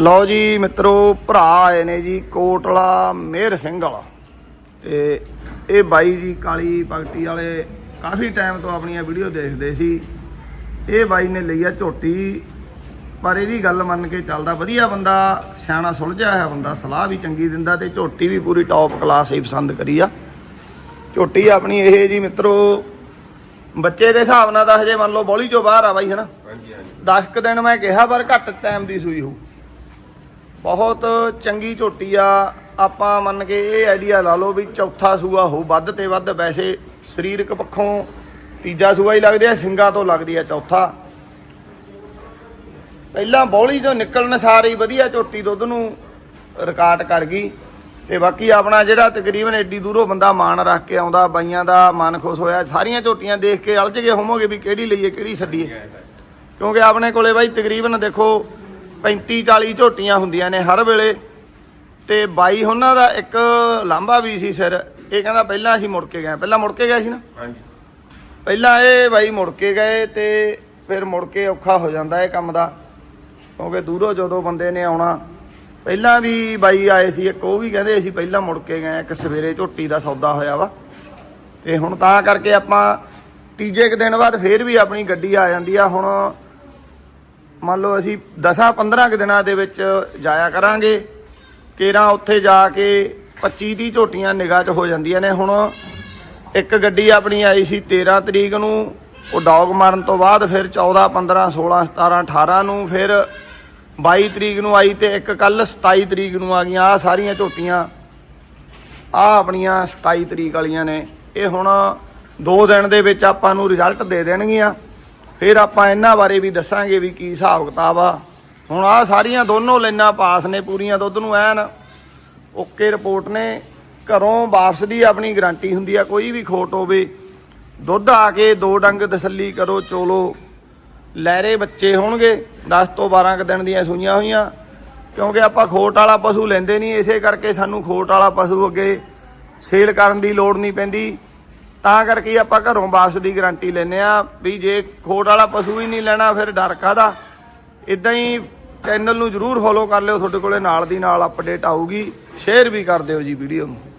ਲਓ ਜੀ ਮਿੱਤਰੋ ਭਰਾ ਆਏ ਨੇ ਜੀ ਕੋਟਲਾ ਮੇਰ ਸਿੰਘ ਵਾਲਾ। ਤੇ ਇਹ ਬਾਈ ਜੀ ਕਾਲੀ ਪਗਟੀ ਵਾਲੇ ਕਾਫੀ ਟਾਈਮ ਤੋਂ ਆਪਣੀਆਂ ਵੀਡੀਓ ਦੇਖਦੇ ਸੀ। ਇਹ ਬਾਈ ਨੇ ਲਈ ਆ ਝੋਟੀ ਪਰ ਇਹਦੀ ਗੱਲ ਮੰਨ ਕੇ ਚੱਲਦਾ ਵਧੀਆ ਬੰਦਾ ਸਿਆਣਾ ਸੁਲਝਿਆ ਹੋਇਆ ਬੰਦਾ ਸਲਾਹ ਵੀ ਚੰਗੀ ਦਿੰਦਾ ਤੇ ਝੋਟੀ ਵੀ ਪੂਰੀ ਟੌਪ ਕਲਾਸ ਹੀ ਪਸੰਦ ਕਰੀ ਆ। ਝੋਟੀ ਆਪਣੀ ਇਹ ਜੀ ਮਿੱਤਰੋ ਬੱਚੇ ਦੇ ਹਿਸਾਬ ਨਾਲ ਤਾਂ ਹਜੇ ਮੰਨ ਲਓ ਬੋਲੀ ਚੋਂ ਬਾਹਰ ਆ ਬਾਈ ਹਨਾ? ਹਾਂਜੀ ਹਾਂਜੀ। 10 ਕੁ ਦਿਨ ਮੈਂ ਕਿਹਾ ਪਰ ਘੱਟ ਟਾਈਮ ਦੀ ਸੂਈ ਹੋ ਬਹੁਤ ਚੰਗੀ ਝੋਟੀ ਆ। ਆਪਾਂ ਮੰਨ ਕੇ ਇਹ ਆਈਡੀਆ ਲਾ ਲਓ ਵੀ ਚੌਥਾ ਸੂਆ ਹੋ, ਵੱਧ ਤੇ ਵੱਧ ਵੈਸੇ ਸਰੀਰਕ ਪੱਖੋਂ ਤੀਜਾ ਸੂਆ ਹੀ ਲੱਗਦੇ ਆ, ਸਿੰਗਾ ਤੋਂ ਲੱਗਦੀ ਆ ਚੌਥਾ। ਪਹਿਲਾਂ ਬੌਲੀ ਚੋਂ ਨਿਕਲਣ ਸਾਰ ਹੀ ਵਧੀਆ ਝੋਟੀ ਦੁੱਧ ਨੂੰ ਰਿਕਾਰਡ ਕਰ ਗਈ। ਤੇ ਬਾਕੀ ਆਪਣਾ ਜਿਹੜਾ ਤਕਰੀਬਨ ਏਡੀ ਦੂਰੋਂ ਬੰਦਾ ਮਾਣ ਰੱਖ ਕੇ ਆਉਂਦਾ, ਬਾਈਆਂ ਦਾ ਮਨ ਖੁਸ਼ ਹੋਇਆ, ਸਾਰੀਆਂ ਝੋਟੀਆਂ ਦੇਖ ਕੇ ਅਲਝ ਗਏ ਹੋਵੋਗੇ ਵੀ ਕਿਹੜੀ ਲਈਏ, ਕਿਹੜੀ ਛੱਡੀਏ। ਕਿਉਂਕਿ ਆਪਣੇ ਕੋਲੇ ਬਾਈ ਤਕਰੀਬਨ ਦੇਖੋ 35 40 ਝੋਟੀਆਂ ਹੁੰਦੀਆਂ ਨੇ ਹਰ ਵੇਲੇ। ਤੇ ਬਾਈ ਉਹਨਾਂ ਦਾ ਇੱਕ ਲਾਂਭਾ ਵੀ ਸੀ ਸਿਰ। ਇਹ ਕਹਿੰਦਾ ਪਹਿਲਾਂ ਅਸੀਂ ਮੁੜ ਕੇ ਗਏ। ਪਹਿਲਾਂ ਮੁੜ ਕੇ ਗਏ ਸੀ ਨਾ? ਹਾਂਜੀ। ਪਹਿਲਾਂ ਇਹ ਬਾਈ ਮੁੜ ਕੇ ਗਏ ਤੇ ਫਿਰ ਮੁੜ ਕੇ ਔਖਾ ਹੋ ਜਾਂਦਾ ਇਹ ਕੰਮ ਦਾ। ਕਿਉਂਕਿ ਦੂਰੋਂ ਜਦੋਂ ਬੰਦੇ ਨੇ ਆਉਣਾ ਪਹਿਲਾਂ ਵੀ ਬਾਈ ਆਏ ਸੀ। ਇੱਕ ਉਹ ਵੀ ਕਹਿੰਦੇ ਅਸੀਂ ਪਹਿਲਾਂ ਮੁੜ ਕੇ ਗਏ। ਇੱਕ ਸਵੇਰੇ ਝੋਟੀ ਦਾ ਸੌਦਾ ਹੋਇਆ ਵਾ। ਤੇ ਹੁਣ ਤਾਂ ਕਰਕੇ ਆਪਾਂ ਤੀਜੇ ਕੁ ਦਿਨ ਬਾਅਦ ਫੇਰ ਵੀ ਆਪਣੀ ਗੱਡੀ ਆ ਜਾਂਦੀ ਆ। ਹੁਣ ਮੰਨ ਲਓ ਅਸੀਂ 10-15 ਕੁ ਦਿਨਾਂ ਦੇ ਵਿੱਚ ਜਾਇਆ ਕਰਾਂਗੇ, ਕੇਰਾਂ ਉੱਥੇ ਜਾ ਕੇ 25 30 ਝੋਟੀਆਂ ਨਿਗਾਹ 'ਚ ਹੋ ਜਾਂਦੀਆਂ ਨੇ। ਹੁਣ ਇੱਕ ਗੱਡੀ ਆਪਣੀ ਆਈ ਸੀ 13 ਤਰੀਕ ਨੂੰ, ਉਹ ਡੌਗ ਮਾਰਨ ਤੋਂ ਬਾਅਦ ਫਿਰ 14 15 16 17 18 ਨੂੰ ਫਿਰ 22 ਤਰੀਕ ਨੂੰ ਆਈ ਤੇ ਇੱਕ ਕੱਲ 27 ਤਰੀਕ ਨੂੰ ਆ ਗਈਆਂ। ਆ ਸਾਰੀਆਂ ਝੋਟੀਆਂ ਆ ਆਪਣੀਆਂ 27 ਤਰੀਕ ਵਾਲੀਆਂ ਨੇ। ਇਹ ਹੁਣ 2 ਦਿਨ ਦੇ ਵਿੱਚ ਆਪਾਂ ਨੂੰ ਰਿਜ਼ਲਟ ਦੇ ਦੇਣਗੀਆਂ। ਫਿਰ ਆਪਾਂ ਇਹਨਾਂ ਬਾਰੇ ਵੀ ਦੱਸਾਂਗੇ ਵੀ ਕੀ ਹਿਸਾਬ ਕਿਤਾਬ ਆ। ਹੁਣ ਆ ਸਾਰੀਆਂ ਦੋਨੋਂ ਲਾਈਨਾਂ ਪਾਸ ਨੇ ਪੂਰੀਆਂ, ਦੁੱਧ ਨੂੰ ਐਨ ਓਕੇ ਰਿਪੋਰਟ ਨੇ। ਘਰੋਂ ਵਾਪਸ ਦੀ ਆਪਣੀ ਗਾਰੰਟੀ ਹੁੰਦੀ ਆ, ਕੋਈ ਵੀ ਖੋਟ ਹੋਵੇ। ਦੁੱਧ ਆ ਕੇ ਦੋ ਡੰਗ ਤਸੱਲੀ ਕਰੋ, ਚੋਲੋ। ਲੈਰੇ ਬੱਚੇ ਹੋਣਗੇ 10 ਤੋਂ 12 ਕੁ ਦਿਨ ਦੀਆਂ ਸੂਈਆਂ ਹੋਈਆਂ। ਕਿਉਂਕਿ ਆਪਾਂ ਖੋਟ ਵਾਲਾ ਪਸ਼ੂ ਲੈਂਦੇ ਨਹੀਂ, ਇਸੇ ਕਰਕੇ ਸਾਨੂੰ ਖੋਟ ਵਾਲਾ ਪਸ਼ੂ ਅੱਗੇ ਸੇਲ ਕਰਨ ਦੀ ਲੋੜ ਨਹੀਂ ਪੈਂਦੀ। ਤਾਂ ਕਰਕੇ ਆਪਾਂ ਘਰੋਂ ਵਾਪਸ ਦੀ ਗਾਰੰਟੀ ਲੈਨੇ ਆ ਵੀ ਜੇ ਖੋਟ ਵਾਲਾ ਪਸ਼ੂ ਹੀ ਨਹੀਂ ਲੈਣਾ, ਫਿਰ ਡਰ ਕਾਹਦਾ? ਇਦਾਂ ਹੀ ਚੈਨਲ ਨੂੰ ਜਰੂਰ ਫੋਲੋ ਕਰ ਲਿਓ, ਤੁਹਾਡੇ ਕੋਲੇ ਨਾਲ ਦੀ ਨਾਲ ਅਪਡੇਟ ਆਊਗੀ। ਸ਼ੇਅਰ ਵੀ ਕਰ ਦਿਓ ਜੀ ਵੀਡੀਓ ਨੂੰ।